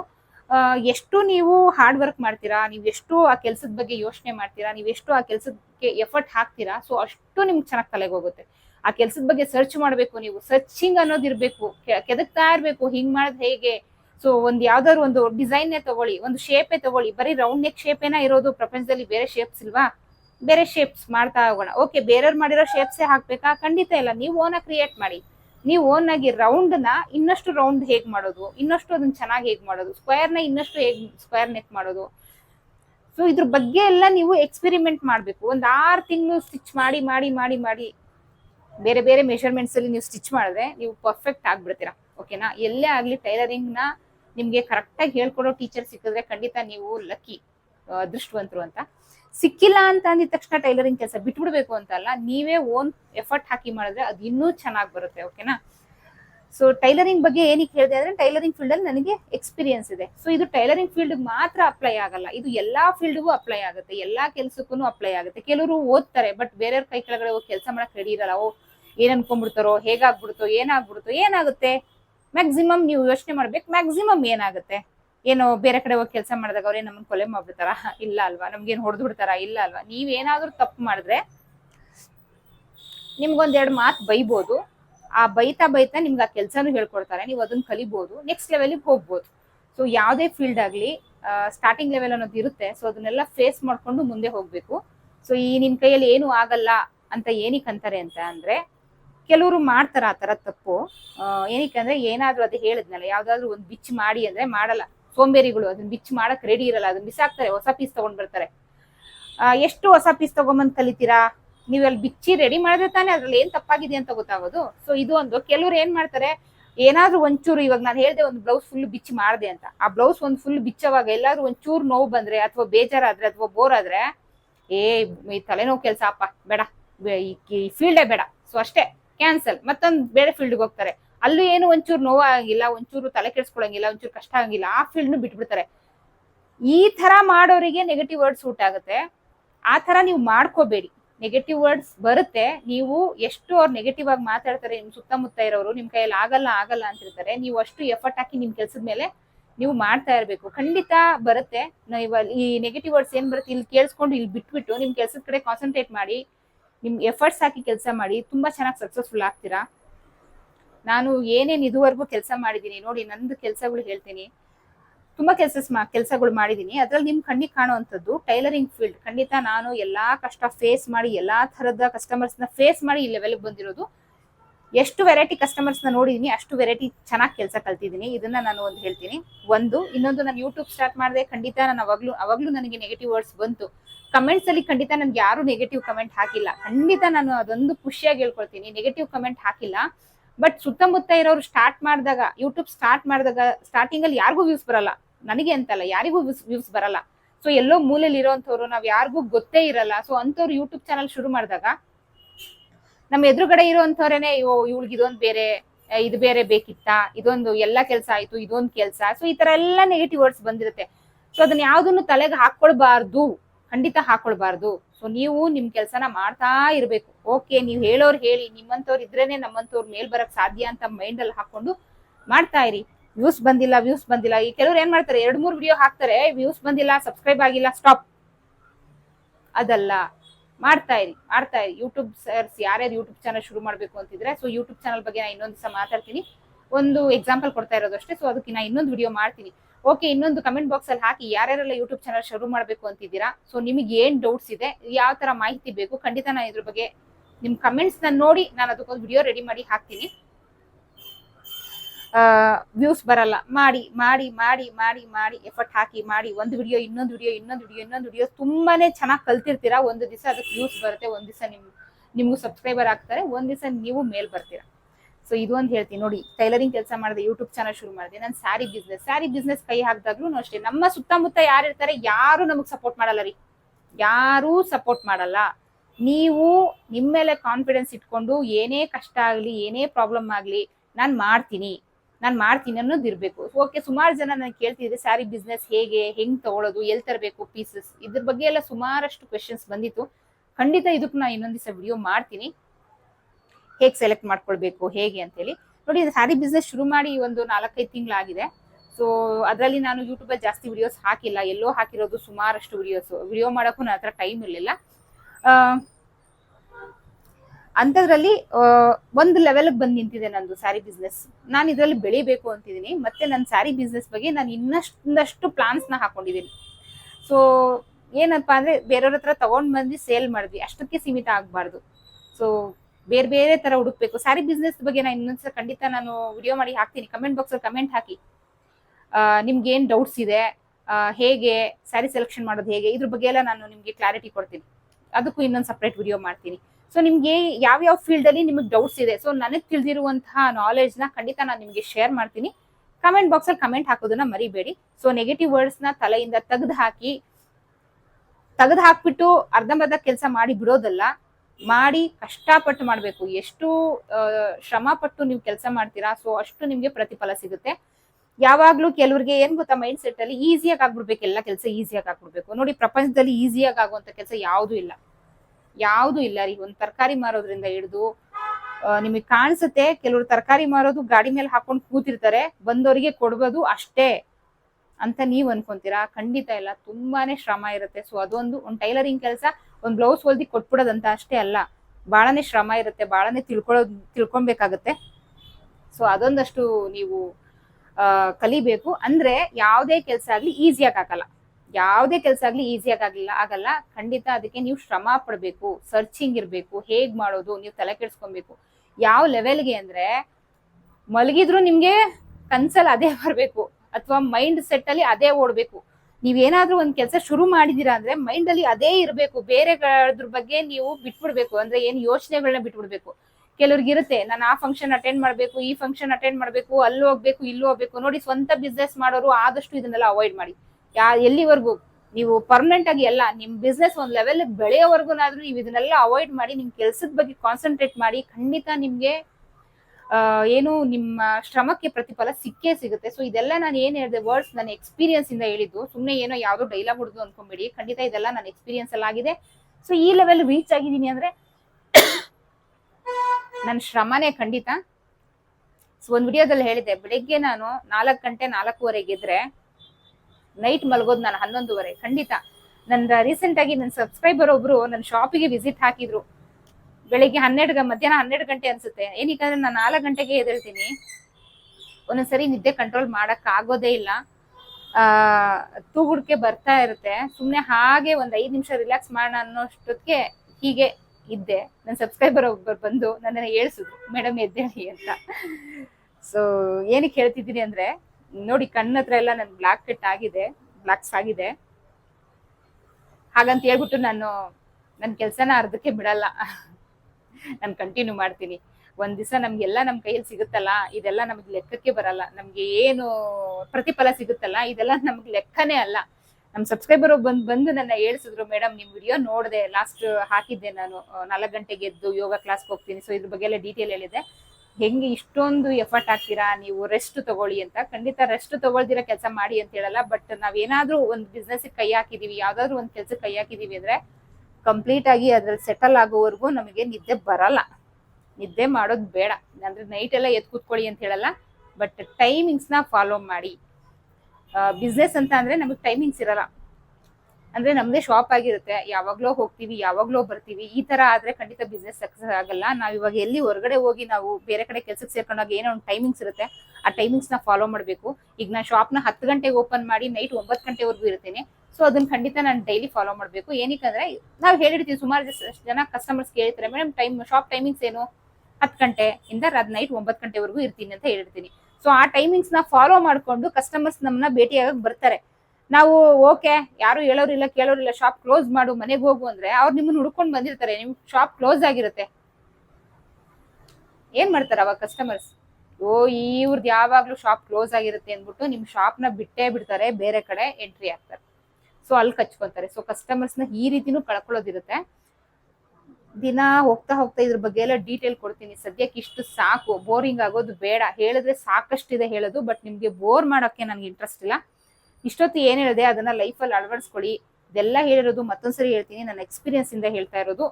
ಎಷ್ಟು ನೀವು ಹಾರ್ಡ್ ವರ್ಕ್ ಮಾಡ್ತೀರಾ, ನೀವು ಎಷ್ಟು ಆ ಕೆಲಸದ ಬಗ್ಗೆ ಯೋಚನೆ ಮಾಡ್ತೀರಾ, ನೀವು ಎಷ್ಟು ಆ ಕೆಲಸಕ್ಕೆ ಎಫರ್ಟ್ ಹಾಕ್ತೀರಾ ಸೊ ಅಷ್ಟು ನಿಮ್ಗೆ ಚೆನ್ನಾಗಿ ತಲೆಗೆ ಹೋಗುತ್ತೆ. ಆ ಕೆಲಸದ ಬಗ್ಗೆ ಸರ್ಚ್ ಮಾಡಬೇಕು ನೀವು. ಸರ್ಚಿಂಗ್ ಅನ್ನೋದು ಇರಬೇಕು. ಕೆದಕ್ತಾ ಇರಬೇಕು. ಹಿಂಗೆ ಮಾಡೋದು ಹೇಗೆ? ಸೊ ಒಂದು ಯಾವ್ದಾದ್ರು ಒಂದು ಡಿಸೈನ್ನೇ ತಗೊಳ್ಳಿ, ಒಂದು ಶೇಪೇ ತಗೊಳ್ಳಿ. ಬರೀ ರೌಂಡ್ ನೆಕ್ ಶೇಪೇನ ಇರೋದು ಪ್ರಪಂಚದಲ್ಲಿ ಬೇರೆ ಶೇಪ್ಸ್ ಇಲ್ವಾ? ಬೇರೆ ಶೇಪ್ಸ್ ಮಾಡ್ತಾ ಹೋಗೋಣ. ಓಕೆ ಬೇರೆಯವ್ರು ಮಾಡಿರೋ ಶೇಪ್ಸೇ ಹಾಕ್ಬೇಕಾ? ಖಂಡಿತ ಇಲ್ಲ. ನೀವು ಓನ ಕ್ರಿಯೇಟ್ ಮಾಡಿ. ನೀವು ಓನ್ ಆಗಿ ರೌಂಡ್ನ ಇನ್ನಷ್ಟು ರೌಂಡ್ ಹೇಗ್ ಮಾಡೋದು? ಇನ್ನಷ್ಟು ಅದನ್ನ ಚೆನ್ನಾಗಿ ಹೇಗ್ ಮಾಡೋದು? ಸ್ಕ್ವೇರ್ನ ಇನ್ನಷ್ಟು ಹೇಗ್ ಸ್ಕ್ವೇರ್ ನೆಕ್ ಮಾಡೋದು? ಸೊ ಇದ್ರ ಬಗ್ಗೆ ಎಲ್ಲ ನೀವು ಎಕ್ಸ್ಪೆರಿಮೆಂಟ್ ಮಾಡ್ಬೇಕು. ಒಂದ್ ಆರು ತಿಂಗಳು ಸ್ಟಿಚ್ ಮಾಡಿ ಮಾಡಿ ಮಾಡಿ ಮಾಡಿ. ಬೇರೆ ಬೇರೆ ಮೆಷರ್ಮೆಂಟ್ಸ್ ಅಲ್ಲಿ ನೀವು ಸ್ಟಿಚ್ ಮಾಡಿದ್ರೆ ನೀವು ಪರ್ಫೆಕ್ಟ್ ಆಗಿಬಿಡ್ತೀರಾ. ಓಕೆನಾ ಎಲ್ಲೇ ಆಗ್ಲಿ ಟೈಲರಿಂಗ್ನ ನಿಮ್ಗೆ ಕರೆಕ್ಟಾಗಿ ಹೇಳ್ಕೊಡೋ ಟೀಚರ್ ಸಿಕ್ಕಿದ್ರೆ ಖಂಡಿತ ನೀವು ಲಕ್ಕಿ ಅದೃಷ್ಟವಂತರು ಅಂತ. ಸಿಕ್ಕಿಲ್ಲ ಅಂತ ಅಂದಿದ ತಕ್ಷಣ ಟೈಲರಿಂಗ್ ಕೆಲಸ ಬಿಟ್ಬಿಡ್ಬೇಕು ಅಂತ ಅಲ್ಲ, ನೀವೇ ಓನ್ ಎಫರ್ಟ್ ಹಾಕಿ ಮಾಡಿದ್ರೆ ಅದು ಇನ್ನೂ ಚೆನ್ನಾಗಿ ಬರುತ್ತೆ ಓಕೆನಾ ಸೊ ಟೈಲರಿಂಗ್ ಬಗ್ಗೆ ಏನಕ್ಕೆ ಹೇಳಿದೆ ಅಂದ್ರೆ ಟೈಲರಿಂಗ್ ಫೀಲ್ಡ್ ಅಲ್ಲಿ ನನಗೆ ಎಕ್ಸ್ಪೀರಿಯನ್ಸ್ ಇದೆ. ಸೊ ಇದು ಟೈಲರಿಂಗ್ ಫೀಲ್ಡ್ ಮಾತ್ರ ಅಪ್ಲೈ ಆಗಲ್ಲ. ಇದು ಎಲ್ಲಾ ಫೀಲ್ಡ್ಗೂ ಅಪ್ಲೈ ಆಗುತ್ತೆ. ಎಲ್ಲಾ ಕೆಲಸಕ್ಕೂ ಅಪ್ಲೈ ಆಗುತ್ತೆ. ಕೆಲವರು ಓದ್ತಾರೆ ಬಟ್ ಬೇರೆಯವ್ರ ಕೈ ಕೆಳಗಡೆ ಹೋಗಿ ಕೆಲಸ ಮಾಡಕ್ ರೆಡಿ ಇರಲ್ಲ. ಓ, ಏನ್ ಅನ್ಕೊಂಡ್ಬಿಡ್ತಾರೋ, ಹೇಗಾಗ್ಬಿಡ್ತೋ, ಏನಾಗ್ಬಿಡ್ತೋ, ಏನಾಗುತ್ತೆ? ಮ್ಯಾಕ್ಸಿಮಮ್ ನೀವು ಯೋಚನೆ ಮಾಡ್ಬೇಕು. ಮ್ಯಾಕ್ಸಿಮಮ್ ಏನಾಗುತ್ತೆ? ಏನೋ ಬೇರೆ ಕಡೆ ಹೋಗಿ ಕೆಲಸ ಮಾಡಿದಾಗ ಅವ್ರೇ ನಮ್ಮನ್ನ ಕೊಲೆ ಮಾಡ್ಬಿಡ್ತಾರ? ಇಲ್ಲ ಅಲ್ವಾ? ನಮ್ಗೇನು ಹೊಡೆದು ಬಿಡ್ತಾರ? ಇಲ್ಲ ಅಲ್ವಾ? ನೀವೇನಾದ್ರೂ ತಪ್ಪು ಮಾಡಿದ್ರೆ ನಿಮ್ಗೊಂದೆರಡು ಮಾತು ಬೈಬೋದು. ಆ ಬೈತಾ ಬೈತಾ ನಿಮ್ಗೆ ಆ ಕೆಲಸನೂ ಹೇಳ್ಕೊಡ್ತಾರೆ. ನೀವು ಅದನ್ನ ಕಲಿಬಹುದು ನೆಕ್ಸ್ಟ್ ಲೆವೆಲಿಗೆ ಹೋಗ್ಬೋದು. ಸೊ ಯಾವುದೇ ಫೀಲ್ಡ್ ಆಗಲಿ ಸ್ಟಾರ್ಟಿಂಗ್ ಲೆವೆಲ್ ಅನ್ನೋದು ಇರುತ್ತೆ. ಸೊ ಅದನ್ನೆಲ್ಲ ಫೇಸ್ ಮಾಡ್ಕೊಂಡು ಮುಂದೆ ಹೋಗ್ಬೇಕು. ಸೊ ಈ ನಿಮ್ ಕೈಯಲ್ಲಿ ಏನು ಆಗಲ್ಲ ಅಂತ ಏನಕ್ಕೆ ಅಂತಾರೆ ಅಂತ ಅಂದ್ರೆ ಕೆಲವರು ಮಾಡ್ತಾರ ಆ ತರ ತಪ್ಪು. ಏನಕ್ಕೆ ಅಂದ್ರೆ ಏನಾದ್ರೂ ಅದು ಹೇಳಿದ್ನಲ್ಲ, ಯಾವ್ದಾದ್ರು ಒಂದು ಬಿಚ್ ಮಾಡಿ ಅಂದ್ರೆ ಮಾಡಲ್ಲ. ಸೋಂಬೇರಿಗಳು ಅದನ್ನ ಬಿಚ್ ಮಾಡಕ್ ರೆಡಿ ಇರಲ್ಲ ಅದನ್ನ ಬಿಸಾಕ್ತಾರೆ ಹೊಸ ಪೀಸ್ ತಗೊಂಡ್ ಬರ್ತಾರೆ. ಎಷ್ಟು ಹೊಸ ಪೀಸ್ ತಗೊಂಬಂದ್ ಕಲಿತೀರಾ? ನೀವು ಅಲ್ಲಿ ಬಿಚ್ಚಿ ರೆಡಿ ಮಾಡಿದ್ರೆ ತಾನೇ ಅದ್ರಲ್ಲಿ ಏನ್ ತಪ್ಪಾಗಿದೆ ಅಂತ ಗೊತ್ತಾಗೋದು. ಸೊ ಇದು ಒಂದು, ಕೆಲವ್ರು ಏನ್ ಮಾಡ್ತಾರೆ, ಏನಾದ್ರೂ ಒಂಚೂರು ಇವಾಗ ನಾನು ಹೇಳ್ದೆ ಒಂದು ಬ್ಲೌಸ್ ಫುಲ್ ಬಿಚ್ ಮಾಡಿದೆ ಅಂತ. ಆ ಬ್ಲೌಸ್ ಒಂದು ಫುಲ್ ಬಿಚ್ಚವಾಗ ಎಲ್ಲಾದ್ರೂ ಒಂಚೂರು ನೋವು ಬಂದ್ರೆ ಅಥವಾ ಬೇಜಾರಾದ್ರೆ ಅಥವಾ ಬೋರ್ ಆದ್ರೆ, ಏ ತಲೆನೋವು ಕೆಲಸ ಅಪ್ಪ, ಬೇಡ. ಈ ಫೀಲ್ಡೇ ಬೇಡ. ಸೊ ಅಷ್ಟೇ. ಕ್ಯಾನ್ಸಲ್ ಮತ್ತೊಂದು ಬೇರೆ ಫೀಲ್ಡ್ಗೆ ಹೋಗ್ತಾರೆ. ಅಲ್ಲೂ ಏನು ಒಂಚೂರು ನೋವು ಆಗಿಲ್ಲ ಒಂಚೂರು ತಲೆ ಕೆಡ್ಸ್ಕೊಳಂಗಿಲ್ಲ, ಒಂಚೂರು ಕಷ್ಟ ಆಗಿಲ್ಲ ಆ ಫೀಲ್ಡ್ನು ಬಿಟ್ಬಿಡ್ತಾರೆ. ಈ ತರ ಮಾಡೋರಿಗೆ ನೆಗೆಟಿವ್ ವರ್ಡ್ಸ್ ಊಟ ಆಗುತ್ತೆ. ಆ ತರ ನೀವು ಮಾಡ್ಕೋಬೇಡಿ. ನೆಗೆಟಿವ್ ವರ್ಡ್ಸ್ ಬರುತ್ತೆ. ನೀವು ಎಷ್ಟು ಅವ್ರು ನೆಗೆಟಿವ್ ಆಗಿ ಮಾತಾಡ್ತಾರೆ, ನಿಮ್ ಸುತ್ತಮುತ್ತ ಇರೋರು, ನಿಮ್ ಕೈಯಲ್ಲಿ ಆಗಲ್ಲ ಆಗಲ್ಲ ಅಂತಿರ್ತಾರೆ, ನೀವು ಅಷ್ಟು ಎಫರ್ಟ್ ಹಾಕಿ ನಿಮ್ ಕೆಲ್ಸದ ಮೇಲೆ ನೀವು ಮಾಡ್ತಾ ಇರಬೇಕು. ಖಂಡಿತ ಬರುತ್ತೆ. ಈ ನೆಗೆಟಿವ್ ವರ್ಡ್ಸ್ ಏನ್ ಬರುತ್ತೆ, ಇಲ್ಲಿ ಕೇಳಿಸ್ಕೊಂಡು ಇಲ್ಲಿ ಬಿಟ್ಬಿಟ್ಟು ನಿಮ್ ಕೆಲ್ಸದ ಕಡೆ ಕಾನ್ಸಂಟ್ರೇಟ್ ಮಾಡಿ. ನಿಮ್ ಎಫರ್ಟ್ಸ್ ಹಾಕಿ ಕೆಲಸ ಮಾಡಿ ತುಂಬಾ ಚೆನ್ನಾಗಿ ಸಕ್ಸಸ್ಫುಲ್ ಆಗ್ತೀರಾ? ನಾನು ಏನೇನು ಇದುವರೆಗೂ ಕೆಲಸ ಮಾಡಿದ್ದೀನಿ ನೋಡಿ ನಂದು ಕೆಲಸಗಳು ಹೇಳ್ತೀನಿ. ತುಂಬಾ ಕೆಲಸ ಕೆಲಸಗಳು ಮಾಡಿದ್ದೀನಿ ಅದರಲ್ಲಿ ನಿಮ್ ಕಣ್ಣಿಗೆ ಕಾಣುವಂಥದ್ದು ಟೈಲರಿಂಗ್ ಫೀಲ್ಡ್ ಖಂಡಿತ ನಾನು ಎಲ್ಲಾ ಕಷ್ಟ ಫೇಸ್ ಮಾಡಿ ಎಲ್ಲಾ ಕಸ್ಟಮರ್ಸ್ನ ಫೇಸ್ ಮಾಡಿ ಈ ಲೆವೆಲ್ಗೆ ಬಂದಿರೋದು. ಎಷ್ಟು ವೆರೈಟಿ ಕಸ್ಟಮರ್ಸ್ನ ನೋಡಿದೀನಿ, ಅಷ್ಟು ವೆರೈಟಿ ಚೆನ್ನಾಗಿ ಕೆಲಸ ಕಲ್ತಿದ್ದೀನಿ ಇದನ್ನ ನಾನು ಒಂದು ಹೇಳ್ತೀನಿ. ಒಂದು, ಇನ್ನೊಂದು ನಾನು ಯೂಟ್ಯೂಬ್ ಸ್ಟಾರ್ಟ್ ಮಾಡಿದೆ, ಖಂಡಿತ ನಾನು ಅವಾಗ್ಲೂ ಅವಾಗ್ಲೂ ನನಗೆ ನೆಗೆಟಿವ್ ವರ್ಡ್ಸ್ ಬಂತು. ಕಮೆಂಟ್ಸ್ ಅಲ್ಲಿ ಖಂಡಿತ ನನ್ಗೆ ಯಾರು ನೆಗೆಟಿವ್ ಕಮೆಂಟ್ ಹಾಕಿಲ್ಲ. ಖಂಡಿತ ನಾನು ಅದೊಂದು ಖುಷಿಯಾಗಿ ಹೇಳ್ಕೊಳ್ತೀನಿ. ನೆಗೆಟಿವ್ ಕಮೆಂಟ್ ಹಾಕಿಲ್ಲ. ಬಟ್ ಸುತ್ತಮುತ್ತ ಇರೋರು ಸ್ಟಾರ್ಟ್ ಮಾಡಿದಾಗ ಯೂಟ್ಯೂಬ್ ಸ್ಟಾರ್ಟ್ ಮಾಡಿದಾಗ ಸ್ಟಾರ್ಟಿಂಗ್ ಅಲ್ಲಿ ಯಾರಿಗೂ ವ್ಯೂಸ್ ಬರಲ್ಲ. ನನಗೆ ಅಂತಲ್ಲ, ಯಾರಿಗೂ ವ್ಯೂಸ್ ಬರಲ್ಲ. ಸೊ ಎಲ್ಲೋ ಮೂಲೆಯಲ್ಲಿ ಇರೋಂಥವ್ರು ನಾವ್ ಯಾರಿಗೂ ಗೊತ್ತೇ ಇರಲ್ಲ. ಸೊ ಅಂತವ್ರು ಯೂಟ್ಯೂಬ್ ಚಾನಲ್ ಶುರು ಮಾಡಿದಾಗ ನಮ್ಮ ಎದುರುಗಡೆ ಇರುವಂತವ್ರೇನೆ ಅಯ್ಯೋ ಇವ್ಳಿಗೆ ಇದೊಂದು ಬೇರೆ ಇದು ಬೇರೆ ಬೇಕಿತ್ತಾ, ಇದೊಂದು ಎಲ್ಲ ಕೆಲಸ ಆಯ್ತು, ಇದೊಂದು ಕೆಲಸ. ಸೊ ಈ ತರ ಎಲ್ಲ ನೆಗೆಟಿವ್ ವರ್ಡ್ಸ್ ಬಂದಿರುತ್ತೆ. ಸೊ ಅದನ್ನ ಯಾವ್ದನ್ನು ತಲೆಗೆ ಹಾಕೊಳ್ಬಾರ್ದು, ಖಂಡಿತ ಹಾಕೊಳ್ಬಾರ್ದು. ಸೊ ನೀವು ನಿಮ್ ಕೆಲಸನ ಮಾಡ್ತಾ ಇರ್ಬೇಕು. ಓಕೆ ನೀವು ಹೇಳೋರು ಹೇಳಿ ನಿಮ್ಮಂತವ್ರು ಇದ್ರೇನೆ ನಮ್ಮಂತವ್ರು ಮೇಲ್ ಬರಕ್ ಸಾಧ್ಯ ಅಂತ ಮೈಂಡ್ ಅಲ್ಲಿ ಹಾಕೊಂಡು ಮಾಡ್ತಾ ಇರಿ. ವ್ಯೂಸ್ ಬಂದಿಲ್ಲ ವ್ಯೂಸ್ ಬಂದಿಲ್ಲ. ಈ ಕೆಲವ್ರು ಏನ್ ಮಾಡ್ತಾರೆ, ಎರಡ್ ಮೂರ್ ವಿಡಿಯೋ ಹಾಕ್ತಾರೆ ವ್ಯೂಸ್ ಬಂದಿಲ್ಲ ಸಬ್ಸ್ಕ್ರೈಬ್ ಆಗಿಲ್ಲ ಸ್ಟಾಪ್ ಅದಲ್ಲ. ಮಾಡ್ತಾ ಇರಿ ಮಾಡ್ತಾ ಇರಿ. ಯೂಟ್ಯೂಬ್ ಸರ್ಸ್ ಯಾರ್ಯಾರು ಯೂಟ್ಯೂಬ್ ಚಾನಲ್ ಶುರು ಮಾಡಬೇಕು ಅಂತಿದ್ರೆ ಸೊ ಯೂಟ್ಯೂಬ್ ಚಾನಲ್ ಬಗ್ಗೆ ನಾನು ಇನ್ನೊಂದು ದಿವಸ ಮಾತಾಡ್ತೀನಿ. ಒಂದು ಎಕ್ಸಾಂಪಲ್ ಕೊಡ್ತಾ ಇರೋದು ಅಷ್ಟೇ ಸೊ ಅದಕ್ಕೆ ನಾ ಇನ್ನೊಂದು ವಿಡಿಯೋ ಮಾಡ್ತೀನಿ. ಓಕೆ ಇನ್ನೊಂದು ಕಮೆಂಟ್ ಬಾಕ್ಸ್ ಅಲ್ಲಿ ಹಾಕಿ ಯಾರ್ಯಾರೆಲ್ಲ ಯೂಟ್ಯೂಬ್ ಚಾನಲ್ ಶುರು ಮಾಡಬೇಕು ಅಂತಿದ್ದೀರಾ ಸೊ ನಿಮಗೆ ಏನ್ ಡೌಟ್ಸ್ ಇದೆ, ಯಾವ ತರ ಮಾಹಿತಿ ಬೇಕು, ಖಂಡಿತ ನಾನು ಇದ್ರ ಬಗ್ಗೆ ನಿಮ್ ಕಮೆಂಟ್ಸ್ನ ನೋಡಿ, ನಾನು ಅದಕ್ಕೊಂದು ವಿಡಿಯೋ ರೆಡಿ ಮಾಡಿ ಹಾಕ್ತೀನಿ. ವ್ಯೂಸ್ ಬರಲ್ಲ. ಮಾಡಿ ಮಾಡಿ ಮಾಡಿ ಮಾಡಿ ಮಾಡಿ ಎಫರ್ಟ್ ಹಾಕಿ, ಮಾಡಿ. ಒಂದು ವಿಡಿಯೋ ಇನ್ನೊಂದು ವಿಡಿಯೋ ಇನ್ನೊಂದು ವಿಡಿಯೋ ಇನ್ನೊಂದು ವಿಡಿಯೋ ತುಂಬಾನೇ ಚೆನ್ನಾಗಿ ಕಲ್ತಿರ್ತೀರಾ? ಒಂದು ದಿವಸ ಅದಕ್ಕೆ ವ್ಯೂಸ್ ಬರುತ್ತೆ, ಒಂದು ದಿವಸ ನಿಮ್, ನಿಮ್ಗೂ ಸಬ್ಸ್ಕ್ರೈಬರ್ ಆಗ್ತಾರೆ, ಒಂದು ದಿವಸ ನೀವು ಮೇಲ್ ಬರ್ತೀರಾ. ಸೊ ಇದು ಹೇಳ್ತೀನಿ. ನೋಡಿ ಟೈಲರಿಂಗ್ ಕೆಲಸ ಮಾಡಿದೆ ಯೂಟ್ಯೂಬ್ ಚಾನಲ್ ಶುರು ಮಾಡಿದೆ. ನಾನು ಸ್ಯಾರಿ ಬಿಸ್ನೆಸ್ ಸ್ಯಾರಿ ಬಿಸ್ನೆಸ್ ಕೈ ಹಾಕಿದಾಗ್ಲೂ ಅಷ್ಟೇ. ನಮ್ಮ ಸುತ್ತಮುತ್ತ ಯಾರು ಇರ್ತಾರೆ, ಯಾರು ನಮಗೆ ಸಪೋರ್ಟ್ ಮಾಡಲ್ಲ ರೀ. ಯಾರೂ ಸಪೋರ್ಟ್ ಮಾಡಲ್ಲ. ನೀವು ನಿಮ್ಮ ಮೇಲೆ ಕಾನ್ಫಿಡೆನ್ಸ್ ಇಟ್ಕೊಂಡು ಏನೇ ಕಷ್ಟ ಆಗಲಿ, ಏನೇ ಪ್ರಾಬ್ಲಮ್ ಆಗಲಿ, ನಾನು ಮಾಡ್ತೀನಿ. ನಾನು ಮಾಡ್ತೀನಿ ಅನ್ನೋದು ಇರಬೇಕು. ಓಕೆ ಸುಮಾರು ಜನ ನಾನು ಕೇಳ್ತಿದ್ದೆ ಸ್ಯಾರಿ ಬಿಸ್ನೆಸ್ ಹೇಗೆ, ಹೆಂಗ್ ತಗೊಳ್ಳೋದು ಎಲ್ಲಿ ತರಬೇಕು ಪೀಸಸ್ ಇದ್ರ ಬಗ್ಗೆ ಎಲ್ಲ ಸುಮಾರಷ್ಟು ಕ್ವೆಶನ್ಸ್ ಬಂದಿತ್ತು. ಖಂಡಿತ ಇದಕ್ಕೆ ನಾನು ಇನ್ನೊಂದು ದಿವಸ ವಿಡಿಯೋ ಮಾಡ್ತೀನಿ. ಹೇಗೆ ಸೆಲೆಕ್ಟ್ ಮಾಡ್ಕೊಳ್ಬೇಕು, ಹೇಗೆ ಅಂತೇಳಿ. ನೋಡಿ ಸ್ಯಾರಿ ಬಿಸ್ನೆಸ್ ಶುರು ಮಾಡಿ ಒಂದು ನಾಲ್ಕೈದು ತಿಂಗಳಾಗಿದೆ. ಸೊ ಅದರಲ್ಲಿ ನಾನು ಯೂಟ್ಯೂಬಲ್ಲಿ ಜಾಸ್ತಿ ವಿಡಿಯೋಸ್ ಹಾಕಿಲ್ಲ. ಎಲ್ಲೋ ಹಾಕಿರೋದು ಸುಮಾರಷ್ಟು ವಿಡಿಯೋಸ್ ವಿಡಿಯೋ ಮಾಡೋಕ್ಕೂ ನನ್ನ ಹತ್ರ ಟೈಮ್ ಇರಲಿಲ್ಲ. ಅಂಥದ್ರಲ್ಲಿ ಒಂದು ಲೆವೆಲ್ಗೆ ಬಂದು ನಿಂತಿದೆ ನಂದು ಸ್ಯಾರಿ ಬಿಸ್ನೆಸ್ ನಾನು ಇದರಲ್ಲಿ ಬೆಳಿಬೇಕು ಅಂತಿದ್ದೀನಿ ಮತ್ತೆ ನನ್ನ ಸ್ಯಾರಿ ಬಿಸ್ನೆಸ್ ಬಗ್ಗೆ ನಾನು ಇನ್ನಷ್ಟೊಂದಷ್ಟು ಪ್ಲಾನ್ಸ್ನ ಹಾಕೊಂಡಿದ್ದೀನಿ ಸೊ ಏನಪ್ಪಾ ಅಂದ್ರೆ ಬೇರೆಯವ್ರ ಹತ್ರ ತಗೊಂಡ್ ಬಂದು ಸೇಲ್ ಮಾಡಿದ್ವಿ. ಅಷ್ಟಕ್ಕೆ ಸೀಮಿತ ಆಗಬಾರ್ದು. ಸೊ ಬೇರೆ ಬೇರೆ ತರ ಹುಡುಕ್ಬೇಕು. ಸ್ಯಾರಿ ಬಿಸ್ನೆಸ್ ಬಗ್ಗೆ ನಾನು ಇನ್ನೊಂದ್ಸಲ ಖಂಡಿತ ನಾನು ವಿಡಿಯೋ ಮಾಡಿ ಹಾಕ್ತೀನಿ. ಕಮೆಂಟ್ ಬಾಕ್ಸಲ್ಲಿ ಕಮೆಂಟ್ ಹಾಕಿ. ನಿಮ್ಗೆ ಏನು ಡೌಟ್ಸ್ ಇದೆ ಹೇಗೆ ಸ್ಯಾರಿ ಸೆಲೆಕ್ಷನ್ ಮಾಡೋದು ಹೇಗೆ, ಇದ್ರ ಬಗ್ಗೆ ಎಲ್ಲ ನಾನು ನಿಮ್ಗೆ ಕ್ಲಾರಿಟಿ ಕೊಡ್ತೀನಿ. ಅದಕ್ಕೂ ಇನ್ನೊಂದು ಸಪ್ರೇಟ್ ವಿಡಿಯೋ ಮಾಡ್ತೀನಿ. ಸೊ ನಿಮ್ಗೆ ಯಾವ ಯಾವ ಫೀಲ್ಡ್ ಅಲ್ಲಿ ನಿಮಗೆ ಡೌಟ್ಸ್ ಇದೆ? ಸೊ ನನಗೆ ತಿಳಿದಿರುವಂತಹ ನಾಲೆಜ್ನ ಖಂಡಿತ ನಾನು ನಿಮಗೆ ಶೇರ್ ಮಾಡ್ತೀನಿ. ಕಮೆಂಟ್ ಬಾಕ್ಸ್ ಅಲ್ಲಿ ಕಮೆಂಟ್ ಹಾಕೋದನ್ನ ಮರಿಬೇಡಿ. ಸೊ ನೆಗೆಟಿವ್ ವರ್ಡ್ಸ್ನ ತಲೆಯಿಂದ ತೆಗೆದು ಹಾಕಿ, ತೆಗೆದು ಹಾಕ್ಬಿಟ್ಟು ಅರ್ಧಂಬರ್ಧ ಕೆಲಸ ಮಾಡಿ ಬಿಡೋದಲ್ಲ, ಮಾಡಿ ಕಷ್ಟಪಟ್ಟು ಮಾಡಬೇಕು. ಎಷ್ಟು ಶ್ರಮ ಪಟ್ಟು ನೀವು ಕೆಲಸ ಮಾಡ್ತೀರಾ? ಸೊ ಅಷ್ಟು ನಿಮ್ಗೆ ಪ್ರತಿಫಲ ಸಿಗುತ್ತೆ. ಯಾವಾಗ್ಲೂ ಕೆಲವ್ರಿಗೆ ಏನ್ ಗೊತ್ತಾ ಮೈಂಡ್ ಸೆಟ್ ಅಲ್ಲಿ ಈಸಿಯಾಗಿ ಆಗ್ಬಿಡ್ಬೇಕು. ಎಲ್ಲ ಕೆಲಸ ಈಸಿಯಾಗಿ ಆಗ್ಬಿಡ್ಬೇಕು. ನೋಡಿ, ಪ್ರಪಂಚದಲ್ಲಿ ಈಸಿಯಾಗಿ ಆಗುವಂತ ಕೆಲಸ ಯಾವುದೂ ಇಲ್ಲ. ಯಾವ್ದು ಇಲ್ಲ ರೀ. ಒಂದ್ ತರಕಾರಿ ಮಾರೋದ್ರಿಂದ ಹಿಡಿದು ನಿಮಗೆ ಕಾಣಿಸುತ್ತೆ. ಕೆಲವರು ತರಕಾರಿ ಮಾರೋದು ಗಾಡಿ ಮೇಲೆ ಹಾಕೊಂಡು ಕೂತಿರ್ತಾರೆ. ಬಂದವರಿಗೆ ಕೊಡ್ಬೋದು ಅಷ್ಟೇ ಅಂತ ನೀವು ಅನ್ಕೊಂತೀರಾ? ಖಂಡಿತ ಇಲ್ಲ. ತುಂಬಾನೇ ಶ್ರಮ ಇರುತ್ತೆ. ಸೊ ಅದೊಂದು, ಒಂದ್ ಟೈಲರಿಂಗ್ ಕೆಲಸ, ಒಂದ್ ಬ್ಲೌಸ್ ಹೊಲ್ದಿ ಕೊಟ್ಬಿಡೋದಂತ ಅಷ್ಟೇ ಅಲ್ಲ. ಬಹಳನೇ ಶ್ರಮ ಇರುತ್ತೆ. ಬಹಳನೇ ತಿಳ್ಕೊಳ್ಳೋದು ತಿಳ್ಕೊಬೇಕಾಗತ್ತೆ ಸೊ ಅದೊಂದಷ್ಟು ನೀವು ಕಲಿಬೇಕು. ಅಂದ್ರೆ, ಯಾವುದೇ ಕೆಲಸ ಆಗ್ಲಿ ಈಸಿಯಾಗಿ ಆಗಲ್ಲ ಯಾವುದೇ ಕೆಲಸ ಆಗ್ಲಿ ಈಸಿಯಾಗಿ ಆಗಲಿಲ್ಲ, ಆಗಲ್ಲ. ಖಂಡಿತ ಅದಕ್ಕೆ ನೀವು ಶ್ರಮ ಪಡ್ಬೇಕು ಸರ್ಚಿಂಗ್ ಇರ್ಬೇಕು, ಹೇಗ್ ಮಾಡೋದು, ನೀವು ತಲೆ ಕೆಡ್ಸ್ಕೊಬೇಕು. ಯಾವ ಲೆವೆಲ್ಗೆ ಅಂದ್ರೆ ಮಲಗಿದ್ರು ನಿಮ್ಗೆ ಕನ್ಸಲ್ಲಿ ಅದೇ [LAUGHS] ಬರ್ಬೇಕು, ಅಥವಾ ಮೈಂಡ್ ಸೆಟ್ ಅಲ್ಲಿ ಅದೇ ಓಡ್ಬೇಕು. ನೀವೇನಾದ್ರೂ ಒಂದ್ ಕೆಲಸ ಶುರು ಮಾಡಿದೀರಾ ಅಂದ್ರೆ ಮೈಂಡ್ ಅಲ್ಲಿ ಅದೇ ಇರಬೇಕು. ಬೇರೆದ್ರ ಬಗ್ಗೆ ನೀವು ಬಿಟ್ಬಿಡ್ಬೇಕು. ಅಂದ್ರೆ ಏನ್ ಯೋಚನೆಗಳನ್ನ ಬಿಟ್ಬಿಡ್ಬೇಕು. ಕೆಲವ್ರಿಗೆ ಇರುತ್ತೆ, ನಾನು ಆ ಫಂಕ್ಷನ್ ಅಟೆಂಡ್ ಮಾಡ್ಬೇಕು, ಈ ಫಂಕ್ಷನ್ ಅಟೆಂಡ್ ಮಾಡ್ಬೇಕು, ಅಲ್ಲಿ ಹೋಗ್ಬೇಕು, ಇಲ್ಲಿ ಹೋಗ್ಬೇಕು. ನೋಡಿ ಸ್ವಂತ ಬಿಸ್ನೆಸ್ ಮಾಡೋರು ಆದಷ್ಟು ಇದನ್ನೆಲ್ಲ ಅವಾಯ್ಡ್ ಮಾಡಿ. ಯಾ ಎಲ್ಲಿವರೆಗೂ? ನೀವು ಪರ್ಮನೆಂಟ್ ಆಗಿ ಎಲ್ಲ ನಿಮ್ ಬಿಸ್ನೆಸ್ ಒಂದ್ ಲೆವೆಲ್ ಬೆಳೆಯೋವರೆಗೂನಾದ್ರೂ ನೀವು ಇದನ್ನೆಲ್ಲ ಅವಾಯ್ಡ್ ಮಾಡಿ ನಿಮ್ ಕೆಲ್ಸದ ಬಗ್ಗೆ ಕಾನ್ಸಂಟ್ರೇಟ್ ಮಾಡಿ ಖಂಡಿತ ನಿಮ್ಗೆ ಏನು ನಿಮ್ಮ ಶ್ರಮಕ್ಕೆ ಪ್ರತಿಫಲ ಸಿಕ್ಕೇ ಸಿಗುತ್ತೆ. ಸೊ ಇದೆಲ್ಲ ನಾನು ಏನ್ ಹೇಳಿದೆ ವರ್ಡ್ಸ್ ನನ್ನ ಎಕ್ಸ್ಪೀರಿಯನ್ಸ್ ಇಂದ ಹೇಳಿದ್ದು. ಸುಮ್ಮನೆ ಏನೋ ಯಾವ್ದೋ ಡೈಲಾಗ್ ಹುಡುದು ಅನ್ಕೊಂಬೇಡಿ ಖಂಡಿತ ಇದೆಲ್ಲ ನನ್ನ ಎಕ್ಸ್ಪೀರಿಯನ್ಸ್ ಎಲ್ಲ ಆಗಿದೆ. ಸೊ ಈ ಲೆವೆಲ್ ರೀಚ್ ಆಗಿದ್ದೀನಿ ಅಂದ್ರೆ ನನ್ನ ಶ್ರಮನೇ ಖಂಡಿತ. ಸೊ ಒಂದ್ ವಿಡಿಯೋದಲ್ಲಿ ಹೇಳಿದೆ ಬೆಳಿಗ್ಗೆ ನಾನು ನಾಲ್ಕು ಗಂಟೆ ನಾಲ್ಕೂವರೆಗೆ ಇದ್ರೆ ನೈಟ್ ಮಲಗೋದು ನಾನು ಹನ್ನೊಂದುವರೆ. ಖಂಡಿತ. ನನ್ನ ರೀಸೆಂಟ್ ಆಗಿ ನನ್ನ ಸಬ್ಸ್ಕ್ರೈಬರ್ ಒಬ್ರು ನನ್ನ ಶಾಪಿಗೆ ವಿಸಿಟ್ ಹಾಕಿದ್ರು. ಬೆಳಿಗ್ಗೆ ಹನ್ನೆರಡು ಮಧ್ಯಾಹ್ನ ಹನ್ನೆರಡು ಗಂಟೆ ಅನ್ಸುತ್ತೆ. ಏನಕ್ಕಂದ್ರೆ ನಾನು ನಾಲ್ಕು ಗಂಟೆಗೆ ಎದ್ದೇಳ್ತೀನಿ. ಒಂದೊಂದ್ಸರಿ ನಿದ್ದೆ ಕಂಟ್ರೋಲ್ ಮಾಡಕ್ ಆಗೋದೇ ಇಲ್ಲ. ಆ, ತೂಗುಡ್ಕೆ ಬರ್ತಾ ಇರುತ್ತೆ. ಸುಮ್ನೆ ಹಾಗೆ ಒಂದ್ ಐದ್ ನಿಮಿಷ ರಿಲ್ಯಾಕ್ಸ್ ಮಾಡೋಣ ಅನ್ನೋಷ್ಟೊತ್ತಿಗೆ ಹೀಗೆ ಇದ್ದೆ. ನನ್ನ ಸಬ್ಸ್ಕ್ರೈಬರ್ ಒಬ್ಬರು ಬಂದು ನನ್ನನ್ನ ಹೇಳ್ಸಿದ್ರು. ಮೇಡಮ್ ಎದ್ದೇಳಿ ಅಂತ. ಸೊ ಏನಕ್ಕೆ ಹೇಳ್ತಿದ್ದೀನಿ ಅಂದ್ರೆ ನೋಡಿ ಕಣ್ಣತ್ರ ಎಲ್ಲ ನನ್ ಬ್ಲಾಕ್ ಕಟ್ ಆಗಿದೆ ಬ್ಲಾಕ್ಸ್ ಆಗಿದೆ. ಹಾಗಂತ ಹೇಳ್ಬಿಟ್ಟು ನಾನು ನನ್ನ ಕೆಲ್ಸನ ಅರ್ಧಕ್ಕೆ ಬಿಡಲ್ಲ. ನಾನು ಕಂಟಿನ್ಯೂ ಮಾಡ್ತೀನಿ. ಒಂದ್ ದಿವಸ ನಮ್ಗೆಲ್ಲ ನಮ್ ಕೈಯಲ್ಲಿ ಸಿಗುತ್ತಲ್ಲ, ಇದೆಲ್ಲ ನಮ್ಗೆ ಲೆಕ್ಕಕ್ಕೆ ಬರಲ್ಲ. ನಮ್ಗೆ ಏನು ಪ್ರತಿಫಲ ಸಿಗುತ್ತಲ್ಲ, ಇದೆಲ್ಲ ನಮ್ಗೆ ಲೆಕ್ಕನೇ ಅಲ್ಲ. ನಮ್ ಸಬ್ಸ್ಕ್ರೈಬರ್ ಬಂದ್ ಬಂದು ನನ್ನ ಹೇಳ್ಸಿದ್ರು ಮೇಡಮ್ ನಿಮ್ ವಿಡಿಯೋ ನೋಡಿದೆ ಲಾಸ್ಟ್ ಹಾಕಿದ್ದೆ ನಾನು, ನಾಲ್ಕು ಗಂಟೆಗೆ ಎದ್ದು ಯೋಗ ಕ್ಲಾಸ್ಗೆ ಹೋಗ್ತೀನಿ. ಸೊ ಇದ್ರ ಬಗ್ಗೆ ಎಲ್ಲ ಡೀಟೇಲ್ ಹೇಳಿದೆ. ಹೆಂಗೆ ಇಷ್ಟೊಂದು ಎಫರ್ಟ್ ಹಾಕ್ತೀರಾ, ನೀವು ರೆಸ್ಟ್ ತಗೊಳ್ಳಿ ಅಂತ. ಖಂಡಿತ ರೆಸ್ಟ್ ತಗೊಳ್ದಿರೋ ಕೆಲಸ ಮಾಡಿ ಅಂತ ಹೇಳಲ್ಲ ಬಟ್ ನಾವೇನಾದ್ರೂ ಒಂದು ಬಿಸ್ನೆಸ್ ಕೈ ಹಾಕಿದೀವಿ, ಯಾವ್ದಾದ್ರು ಒಂದು ಕೆಲ್ಸ ಕೈ ಹಾಕಿದೀವಿ ಅಂದ್ರೆ ಕಂಪ್ಲೀಟ್ ಆಗಿ ಅದ್ರಲ್ಲಿ ಸೆಟಲ್ ಆಗೋವರೆಗೂ ನಮಗೆ ನಿದ್ದೆ ಬರಲ್ಲ. ನಿದ್ದೆ ಮಾಡೋದು ಬೇಡ. ಅಂದ್ರೆ ನೈಟ್ ಎಲ್ಲ ಎದ್ದು ಕೂತ್ಕೊಳ್ಳಿ ಅಂತ ಹೇಳಲ್ಲ ಬಟ್ ಟೈಮಿಂಗ್ಸ್ನ ಫಾಲೋ ಮಾಡಿ. ಬಿಸ್ನೆಸ್ ಅಂತ ಅಂದ್ರೆ ನಮಗೆ ಟೈಮಿಂಗ್ಸ್ ಇರಲ್ಲ. ಅಂದ್ರೆ ನಮ್ದೇ ಶಾಪ್ ಆಗಿರುತ್ತೆ. ಯಾವಾಗ್ಲೋ ಹೋಗ್ತೀವಿ, ಯಾವಾಗ್ಲೋ ಬರ್ತೀವಿ, ಈ ತರ ಆದ್ರೆ ಖಂಡಿತ ಬಿಸ್ನೆಸ್ ಸಕ್ಸಸ್ ಆಗಲ್ಲ. ನಾವ್ ಇವಾಗ ಎಲ್ಲಿ ಹೊರಗಡೆ ಹೋಗಿ ನಾವು ಬೇರೆ ಕಡೆ ಕೆಲ್ಸಕ್ಕೆ ಸೇರ್ಕೊಂಡಾಗ ಏನೋ ಒಂದು ಟೈಮಿಂಗ್ಸ್ ಇರುತ್ತೆ, ಆ ಟೈಮಿಂಗ್ಸ್ನ ಫಾಲೋ ಮಾಡ್ಬೇಕು. ಈಗ ನಾ ಶಾಪ್ನ ಹತ್ತು ಗಂಟೆಗೆ ಓಪನ್ ಮಾಡಿ ನೈಟ್ ಒಂಬತ್ತು ಗಂಟೆವರೆಗೂ ಇರ್ತೀನಿ. ಸೊ ಅದನ್ನ ಖಂಡಿತ ನಾನು ಡೈಲಿ ಫಾಲೋ ಮಾಡ್ಬೇಕು. ಏನಕ್ಕಂದ್ರೆ, ನಾವು ಹೇಳಿರ್ತೀವಿ ಸುಮಾರು ಜನ- ಕಸ್ಟಮರ್ಸ್ ಕೇಳ್ತಾರೆ ಮೇಡಮ್ ಟೈಮ್ ಶಾಪ್ ಟೈಮಿಂಗ್ಸ್ ಏನು? ಹತ್ತು ಗಂಟೆ ಇಂದ ರಾತ್ ನೈಟ್ ಒಂಬತ್ತು ಗಂಟೆವರೆಗೂ ಇರ್ತೀನಿ ಅಂತ ಹೇಳಿರ್ತೀನಿ. ಸೊ ಆ ಟೈಮಿಂಗ್ಸ್ನ ಫಾಲೋ ಮಾಡ್ಕೊಂಡು ಕಸ್ಟಮರ್ಸ್ ನಮ್ಮನ್ನ ಭೇಟಿಯಾಗಕ್ಕೆ ಬರ್ತಾರೆ. ನಾವು, ಓಕೆ, ಯಾರು ಹೇಳೋರಿಲ್ಲ, ಕೇಳೋರಿಲ್ಲ ಶಾಪ್ ಕ್ಲೋಸ್ ಮಾಡು, ಮನೆಗೆ ಹೋಗು ಅಂದ್ರೆ ಅವ್ರು ನಿಮ್ಮನ್ನ ಹುಡ್ಕೊಂಡು ಬಂದಿರ್ತಾರೆ, ನಿಮ್ ಶಾಪ್ ಕ್ಲೋಸ್ ಆಗಿರುತ್ತೆ. ಏನ್ ಮಾಡ್ತಾರೆ ಅವಾಗ ಕಸ್ಟಮರ್ಸ್ ಓ ಇವ್ರದ್ದು ಯಾವಾಗ್ಲೂ ಶಾಪ್ ಕ್ಲೋಸ್ ಆಗಿರುತ್ತೆ ಅಂದ್ಬಿಟ್ಟು ನಿಮ್ ಶಾಪ್ನ ಬಿಟ್ಟೇ ಬಿಡ್ತಾರೆ, ಬೇರೆ ಕಡೆ ಎಂಟ್ರಿ ಆಗ್ತಾರೆ ಸೊ ಅಲ್ಲಿ ಕಚ್ಕೊಂತಾರೆ. ಸೊ ಕಸ್ಟಮರ್ಸ್ನ ಈ ರೀತಿನೂ ಕಳ್ಕೊಳ್ಳೋದಿರುತ್ತೆ ದಿನ ಹೋಗ್ತಾ ಹೋಗ್ತಾ ಇದ್ರ ಬಗ್ಗೆ ಎಲ್ಲ ಡೀಟೇಲ್ ಕೊಡ್ತೀನಿ. ಸದ್ಯಕ್ಕೆ ಇಷ್ಟು ಸಾಕು. ಬೋರಿಂಗ್ ಆಗೋದು ಬೇಡ. ಹೇಳಿದ್ರೆ ಸಾಕಷ್ಟಿದೆ ಹೇಳೋದು ಬಟ್ ನಿಮ್ಗೆ ಬೋರ್ ಮಾಡೋಕೆ ನನಗೆ ಇಂಟ್ರೆಸ್ಟ್ ಇಲ್ಲ. ಇಷ್ಟೊತ್ತು ಏನು ಹೇಳಿದೆ, ಅದನ್ನ ಲೈಫಲ್ಲಿ ಅಳವಡಿಸ್ಕೊಳ್ಳಿ. ಇದೆಲ್ಲ ಹೇಳಿರೋದು ಮತ್ತೊಂದ್ಸರಿ ಹೇಳ್ತೀನಿ. ನನ್ನ ಎಕ್ಸ್ಪೀರಿಯನ್ಸ್ ಇಂದ ಹೇಳ್ತಾ ಇರೋದು.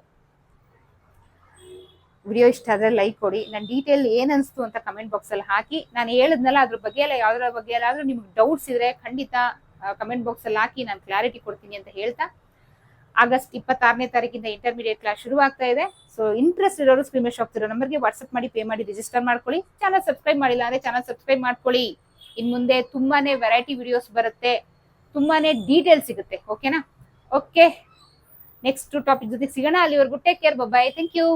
ವಿಡಿಯೋ ಇಷ್ಟ ಆದ್ರೆ ಲೈಕ್ ಕೊಡಿ. ನನ್ನ ಡೀಟೇಲ್ ಏನ್ ಅನ್ಸ್ತು ಅಂತ ಕಮೆಂಟ್ ಬಾಕ್ಸ್ ಅಲ್ಲಿ ಹಾಕಿ. ನಾನು ಹೇಳಿದ್ನಲ್ಲ, ಅದ್ರ ಬಗ್ಗೆ ಎಲ್ಲ, ಯಾವ್ದ್ರ ಬಗ್ಗೆ ಎಲ್ಲಾದ್ರೂ ನಿಮ್ಗೆ ಡೌಟ್ಸ್ ಇದ್ರೆ ಖಂಡಿತ ಕಮೆಂಟ್ ಬಾಕ್ಸ್ ಅಲ್ಲಿ ಹಾಕಿ ನಾನು ಕ್ಲಾರಿಟಿ ಕೊಡ್ತೀನಿ ಅಂತ ಹೇಳ್ತಾ. ಆಗಸ್ಟ್ ಇಪ್ಪತ್ತಾರನೇ ತಾರೀಕಿಂದ ಇಂಟರ್ಮೀಡಿಯೇಟ್ ಕ್ಲಾಸ್ ಶುರು ಆಗ್ತಾ ಇದೆ. ಸೊ ಇಂಟ್ರೆಸ್ಟ್ ಇರೋರು ಸ್ಕ್ರೀನ್ ಶಾಪ್ ಇರೋ ನಂಬರ್ಗೆ ವಾಟ್ಸ್ಆಪ್ ಮಾಡಿ ಪೇ ಮಾಡಿ ರಿಜಿಸ್ಟರ್ ಮಾಡ್ಕೊಳ್ಳಿ. ಚಾನಲ್ ಸಬ್ಸ್ಕ್ರೈಬ್ ಮಾಡಿಲ್ಲ ಅಂದ್ರೆ ಚಾನಲ್ ಸಬ್ಸ್ಕ್ರೈಬ್ ಮಾಡ್ಕೊಳ್ಳಿ. ಇನ್ ಮುಂದೆ ತುಂಬಾನೇ ವೆರೈಟಿ ವಿಡಿಯೋಸ್ ಬರುತ್ತೆ. ತುಂಬಾನೇ ಡೀಟೇಲ್ ಸಿಗುತ್ತೆ ಓಕೆನಾ ಓಕೆ ನೆಕ್ಸ್ಟ್ ಟಾಪಿಕ್ ಜೊತೆ ಸಿಗೋಣ. ಅಲ್ಲಿವರೆಗೂ take care bye thank you